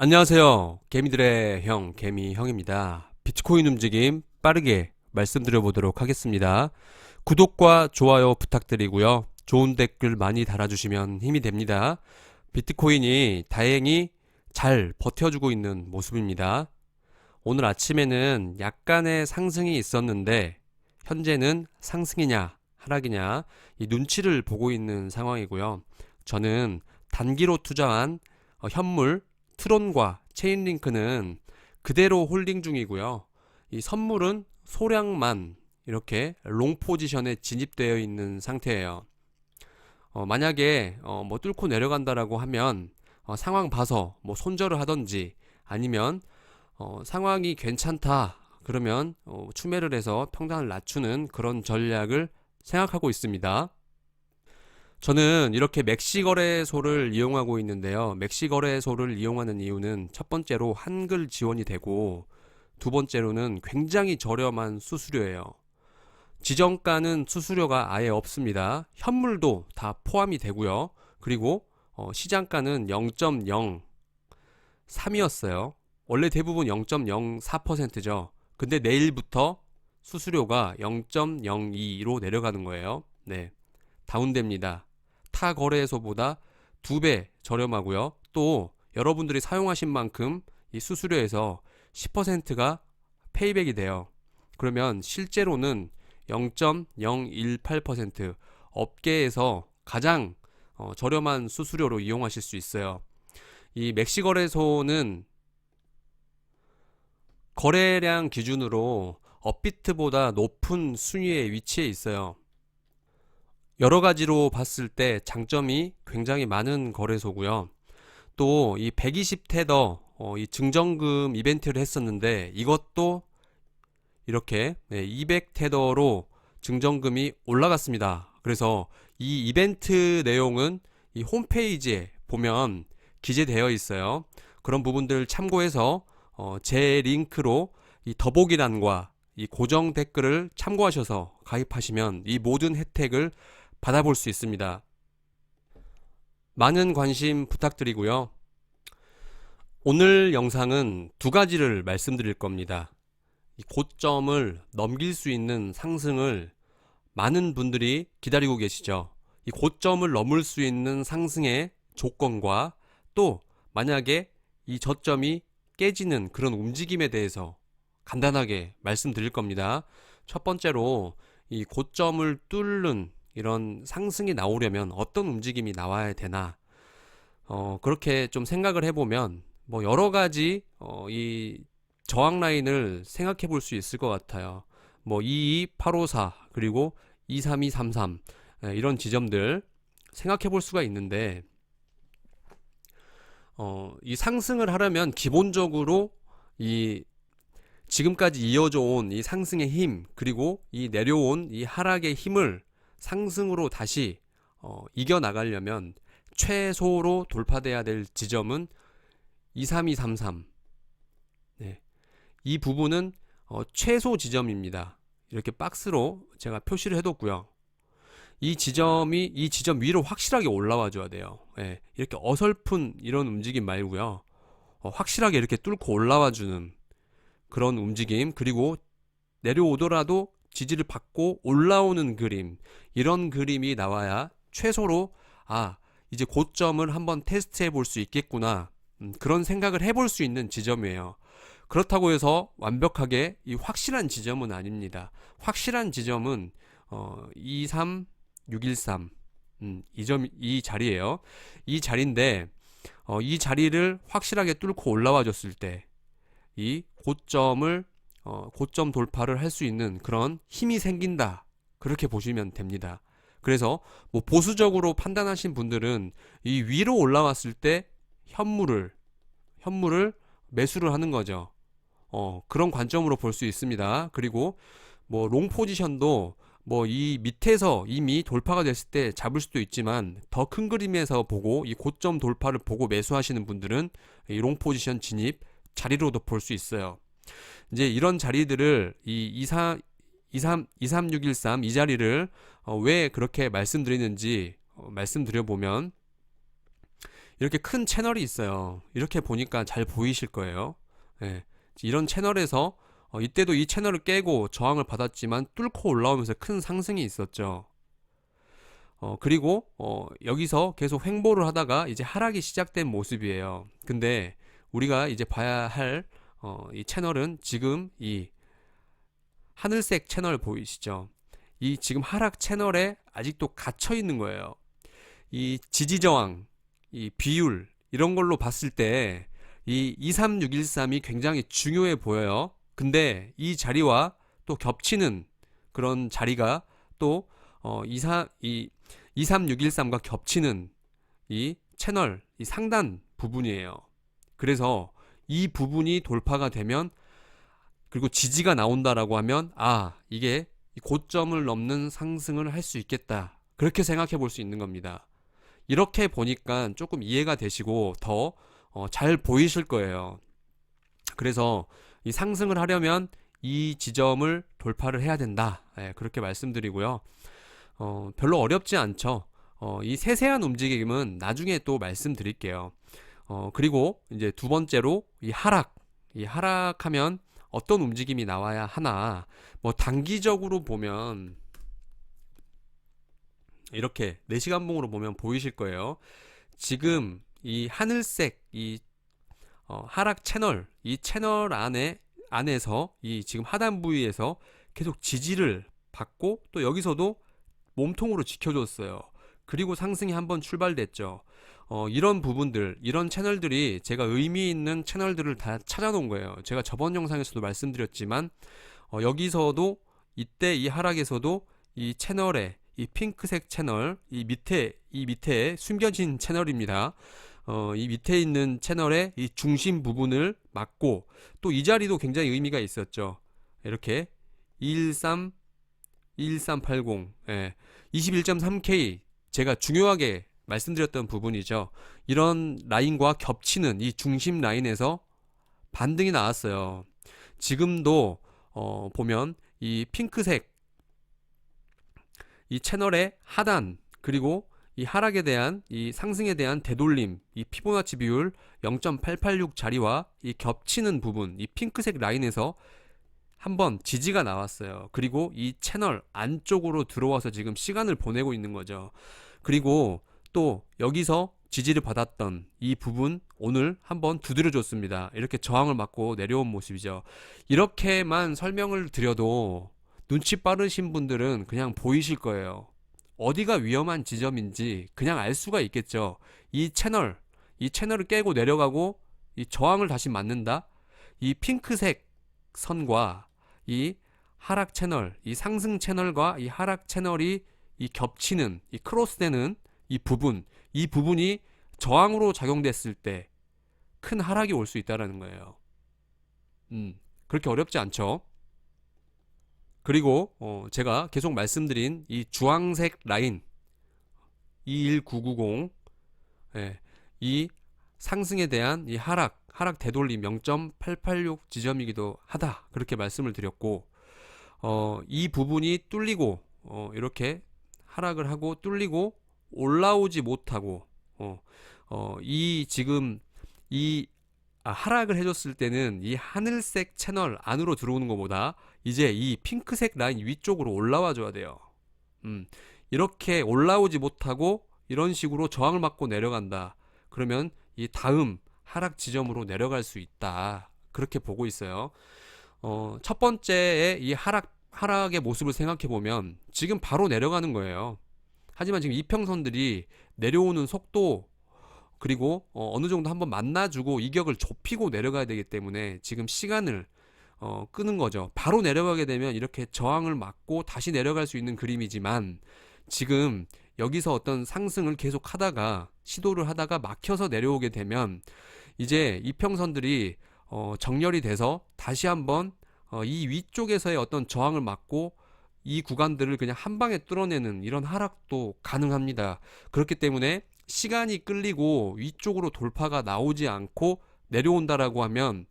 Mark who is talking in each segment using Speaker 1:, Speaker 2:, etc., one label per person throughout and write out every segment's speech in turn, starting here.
Speaker 1: 안녕하세요. 개미들의 형, 개미 형입니다. 비트코인 움직임 빠르게 말씀드려 보도록 하겠습니다. 구독과 좋아요 부탁드리고요. 좋은 댓글 많이 달아주시면 힘이 됩니다. 비트코인이 다행히 잘 버텨주고 있는 모습입니다. 오늘 아침에는 약간의 상승이 있었는데, 현재는 상승이냐, 하락이냐, 이 눈치를 보고 있는 상황이고요. 저는 단기로 투자한 어, 현물 트론과 체인링크는 그대로 홀딩 중이고요. 이 선물은 소량만 이렇게 롱 포지션에 진입되어 있는 상태예요. 어, 만약에 어, 뭐 뚫고 내려간다라고 하면 어, 상황 봐서 뭐 손절을 하던지 아니면 어, 상황이 괜찮다 그러면 어, 추매를 해서 평단을 낮추는 그런 전략을 생각하고 있습니다. 저는 이렇게 맥시 거래소를 이용하고 있는데요. 맥시 거래소를 이용하는 이유는 첫 번째로 한글 지원이 되고 두 번째로는 굉장히 저렴한 수수료예요. 지정가는 수수료가 아예 없습니다. 현물도 다 포함이 되고요. 그리고 어, 시장가는 0.03이었어요. 원래 대부분 0.04%죠. 근데 내일부터 수수료가 0.02로 내려가는 거예요. 네. 다운됩니다. 타 거래소보다 두 배 저렴하고요. 또 여러분들이 사용하신 만큼 이 수수료에서 10%가 페이백이 돼요. 그러면 실제로는 0.018% 업계에서 가장 어, 저렴한 수수료로 이용하실 수 있어요. 이 맥시 거래소는 거래량 기준으로 업비트보다 높은 순위에 위치해 있어요. 여러 가지로 봤을 때 장점이 굉장히 많은 거래소고요. 또 이 120테더 어, 이 증정금 이벤트를 했었는데 이것도 이렇게 네, 200테더로 증정금이 올라갔습니다. 그래서 이 이벤트 내용은 이 홈페이지에 보면 기재되어 있어요. 그런 부분들 참고해서 어, 제 링크로 이 더보기란과 이 고정 댓글을 참고하셔서 가입하시면 이 모든 혜택을 받아볼 수 있습니다. 많은 관심 부탁드리고요. 오늘 영상은 두 가지를 말씀드릴 겁니다. 이 고점을 넘길 수 있는 상승을 많은 분들이 기다리고 계시죠. 이 고점을 넘을 수 있는 상승의 조건과 또 만약에 이 저점이 깨지는 그런 움직임에 대해서 간단하게 말씀드릴 겁니다. 첫 번째로 이 고점을 뚫는 이런 상승이 나오려면 어떤 움직임이 나와야 되나 어, 그렇게 좀 생각을 해보면 뭐 여러 가지 어, 이 저항 라인을 생각해 볼 수 있을 것 같아요. 뭐 22854 그리고 23233 예, 이런 지점들 생각해 볼 수가 있는데 어, 이 상승을 하려면 기본적으로 이 지금까지 이어져 온 이 상승의 힘 그리고 이 내려온 이 하락의 힘을 상승으로 다시 어, 이겨 나가려면 최소로 돌파돼야 될 지점은 23233. 네. 이 부분은 어, 최소 지점입니다. 이렇게 박스로 제가 표시를 해뒀고요. 이 지점이 이 지점 위로 확실하게 올라와 줘야 돼요. 예, 이렇게 어설픈 이런 움직임 말고요. 어, 확실하게 이렇게 뚫고 올라와 주는 그런 움직임 그리고 내려오더라도 지지를 받고 올라오는 그림 이런 그림이 나와야 최소로 아 이제 고점을 한번 테스트해 볼 수 있겠구나 음, 그런 생각을 해볼 수 있는 지점이에요. 그렇다고 해서 완벽하게 이 확실한 지점은 아닙니다. 확실한 지점은 어, 23613 음, 이 점, 이 자리예요. 이 자리인데 어, 이 자리를 확실하게 뚫고 올라와 줬을 때 이 고점을 어, 고점 돌파를 할 수 있는 그런 힘이 생긴다. 그렇게 보시면 됩니다. 그래서 뭐 보수적으로 판단하신 분들은 이 위로 올라왔을 때 현물을 현물을 매수를 하는 거죠. 어, 그런 관점으로 볼 수 있습니다. 그리고 뭐 롱 포지션도 뭐 이 밑에서 이미 돌파가 됐을 때 잡을 수도 있지만 더 큰 그림에서 보고 이 고점 돌파를 보고 매수하시는 분들은 이 롱 포지션 진입 자리로도 볼 수 있어요. 이제 이런 자리들을 이 24, 23, 23613 이 자리를 어, 왜 그렇게 말씀드리는지 어, 말씀드려 보면 이렇게 큰 채널이 있어요. 이렇게 보니까 잘 보이실 거예요. 예. 이런 채널에서 어, 이때도 이 채널을 깨고 저항을 받았지만 뚫고 올라오면서 큰 상승이 있었죠. 어, 그리고 어, 여기서 계속 횡보를 하다가 이제 하락이 시작된 모습이에요. 근데 우리가 이제 봐야 할 어, 이 채널은 지금 이 하늘색 채널 보이시죠? 이 지금 하락 채널에 아직도 갇혀 있는 거예요. 이 지지 저항, 이 비율 이런 걸로 봤을 때 이 23613이 굉장히 중요해 보여요. 근데 이 자리와 또 겹치는 그런 자리가 또 어, 24, 이 23613과 겹치는 이 채널, 이 상단 부분이에요. 그래서 이 부분이 돌파가 되면 그리고 지지가 나온다라고 하면 아, 이게 이 고점을 넘는 상승을 할 수 있겠다. 그렇게 생각해 볼 수 있는 겁니다. 이렇게 보니까 조금 이해가 되시고 더 어, 잘 보이실 거예요. 그래서 이 상승을 하려면 이 지점을 돌파를 해야 된다. 예, 그렇게 말씀드리고요. 어, 별로 어렵지 않죠. 어, 이 세세한 움직임은 나중에 또 말씀드릴게요. 어, 그리고 이제 두 번째로 이 하락. 이 하락하면 어떤 움직임이 나와야 하나. 뭐 단기적으로 보면 이렇게 4시간 봉으로 보면 보이실 거예요. 지금 이 하늘색 이 어, 하락 채널 이 채널 안에 안에서 이 지금 하단 부위에서 계속 지지를 받고 또 여기서도 몸통으로 지켜줬어요. 그리고 상승이 한번 출발됐죠. 어, 이런 부분들, 이런 채널들이 제가 의미 있는 채널들을 다 찾아놓은 거예요. 제가 저번 영상에서도 말씀드렸지만, 어, 여기서도 이때 이 하락에서도 이 채널에 이 핑크색 채널, 이 밑에, 이 밑에 숨겨진 채널입니다. 어, 이 밑에 있는 채널의 이 중심 부분을 막고 또 이 자리도 굉장히 의미가 있었죠. 이렇게 113 1380 예. 21.3K 제가 중요하게 말씀드렸던 부분이죠. 이런 라인과 겹치는 이 중심 라인에서 반등이 나왔어요. 지금도 어, 보면 이 핑크색 이 채널의 하단 그리고 이 하락에 대한 이 상승에 대한 되돌림 이 피보나치 비율 0.886 자리와 이 겹치는 부분 이 핑크색 라인에서 한번 지지가 나왔어요. 그리고 이 채널 안쪽으로 들어와서 지금 시간을 보내고 있는 거죠. 그리고 또 여기서 지지를 받았던 이 부분 오늘 한번 두드려 줬습니다. 이렇게 저항을 맞고 내려온 모습이죠. 이렇게만 설명을 드려도 눈치 빠르신 분들은 그냥 보이실 거예요. 어디가 위험한 지점인지 그냥 알 수가 있겠죠. 이 채널, 이 채널을 깨고 내려가고 이 저항을 다시 맞는다. 이 핑크색 선과 이 하락 채널, 이 상승 채널과 이 하락 채널이 이 겹치는 이 크로스되는 이 부분, 이 부분이 저항으로 작용됐을 때 큰 하락이 올 수 있다라는 거예요. 음, 그렇게 어렵지 않죠? 그리고 어, 제가 계속 말씀드린 이 주황색 라인 21990 예, 이 상승에 대한 이 하락 하락 되돌림 0.886 지점이기도 하다 그렇게 말씀을 드렸고 어, 이 부분이 뚫리고 어, 이렇게 하락을 하고 뚫리고 올라오지 못하고 어, 어, 이 지금 이 아, 하락을 해줬을 때는 이 하늘색 채널 안으로 들어오는 것보다 이제 이 핑크색 라인 위쪽으로 올라와 줘야 돼요. 음, 이렇게 올라오지 못하고 이런 식으로 저항을 맞고 내려간다. 그러면 이 다음 하락 지점으로 내려갈 수 있다. 그렇게 보고 있어요. 어, 첫 번째의 이 하락, 하락의 모습을 생각해 보면 지금 바로 내려가는 거예요. 하지만 지금 이평선들이 내려오는 속도 그리고 어, 느 정도 한번 만나주고 이격을 좁히고 내려가야 되기 때문에 지금 시간을 어, 끄는 거죠. 바로 내려가게 되면 이렇게 저항을 막고 다시 내려갈 수 있는 그림이지만 지금 여기서 어떤 상승을 계속 하다가 시도를 하다가 막혀서 내려오게 되면 이제 이평선들이 어, 정렬이 돼서 다시 한번 어, 이 위쪽에서의 어떤 저항을 막고 이 구간들을 그냥 한 방에 뚫어내는 이런 하락도 가능합니다. 그렇기 때문에 시간이 끌리고 위쪽으로 돌파가 나오지 않고 내려온다라고 하면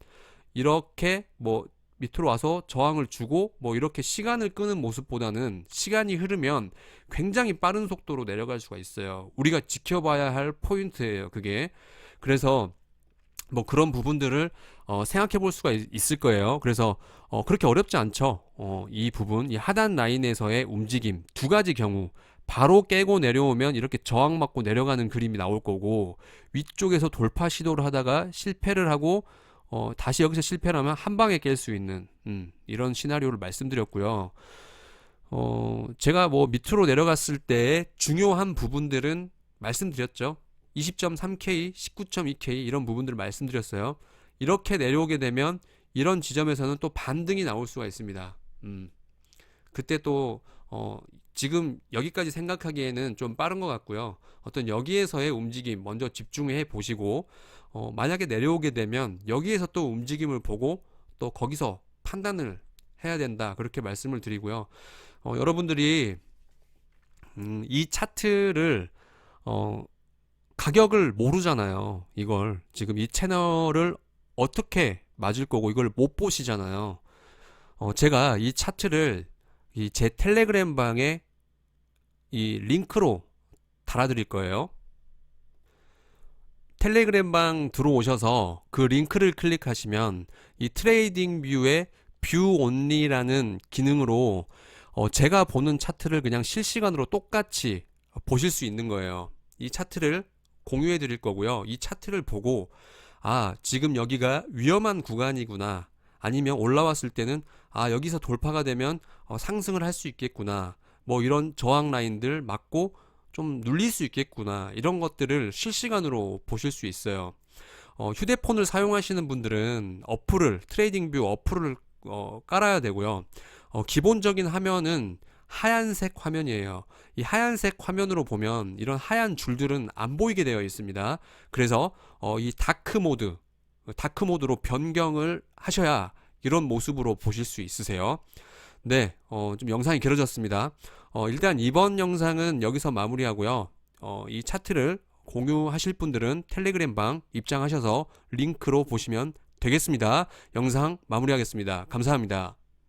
Speaker 1: 이렇게 뭐 밑으로 와서 저항을 주고 뭐 이렇게 시간을 끄는 모습보다는 시간이 흐르면 굉장히 빠른 속도로 내려갈 수가 있어요. 우리가 지켜봐야 할 포인트예요. 그게. 그래서 뭐 그런 부분들을 어, 생각해 볼 수가 있, 있을 거예요. 그래서 어, 그렇게 어렵지 않죠. 어, 이 부분, 이 하단 라인에서의 움직임 두 가지 경우 바로 깨고 내려오면 이렇게 저항 맞고 내려가는 그림이 나올 거고 위쪽에서 돌파 시도를 하다가 실패를 하고 어, 다시 여기서 실패를 하면 한 방에 깰 수 있는 음, 이런 시나리오를 말씀드렸고요. 어, 제가 뭐 밑으로 내려갔을 때 중요한 부분들은 말씀드렸죠. 20.3K, 19.2K 이런 부분들을 말씀드렸어요. 이렇게 내려오게 되면 이런 지점에서는 또 반등이 나올 수가 있습니다. 음. 그때 또 어, 지금 여기까지 생각하기에는 좀 빠른 것 같고요. 어떤 여기에서의 움직임 먼저 집중해 보시고 어, 만약에 내려오게 되면 여기에서 또 움직임을 보고 또 거기서 판단을 해야 된다. 그렇게 말씀을 드리고요. 어, 여러분들이 음, 이 차트를 어, 가격을 모르잖아요. 이걸 지금 이 채널을 어떻게 맞을 거고 이걸 못 보시잖아요. 어, 제가 이 차트를 이 제 텔레그램 방에 이 링크로 달아드릴 거예요. 텔레그램 방 들어오셔서 그 링크를 클릭하시면 이 트레이딩 뷰의 뷰 온리라는 기능으로 어, 제가 보는 차트를 그냥 실시간으로 똑같이 보실 수 있는 거예요. 이 차트를 공유해 드릴 거고요. 이 차트를 보고 아, 지금 여기가 위험한 구간이구나. 아니면 올라왔을 때는 아, 여기서 돌파가 되면 어, 상승을 할 수 있겠구나. 뭐 이런 저항 라인들 맞고 좀 눌릴 수 있겠구나. 이런 것들을 실시간으로 보실 수 있어요. 어, 휴대폰을 사용하시는 분들은 어플을 트레이딩 뷰 어플을 어, 깔아야 되고요. 어, 기본적인 화면은 하얀색 화면이에요. 이 하얀색 화면으로 보면 이런 하얀 줄들은 안 보이게 되어 있습니다. 그래서 어, 이 다크 모드, 다크 모드로 변경을 하셔야 이런 모습으로 보실 수 있으세요. 네, 어, 좀 영상이 길어졌습니다. 어, 일단 이번 영상은 여기서 마무리하고요. 어, 이 차트를 공유하실 분들은 텔레그램 방 입장하셔서 링크로 보시면 되겠습니다. 영상 마무리하겠습니다. 감사합니다.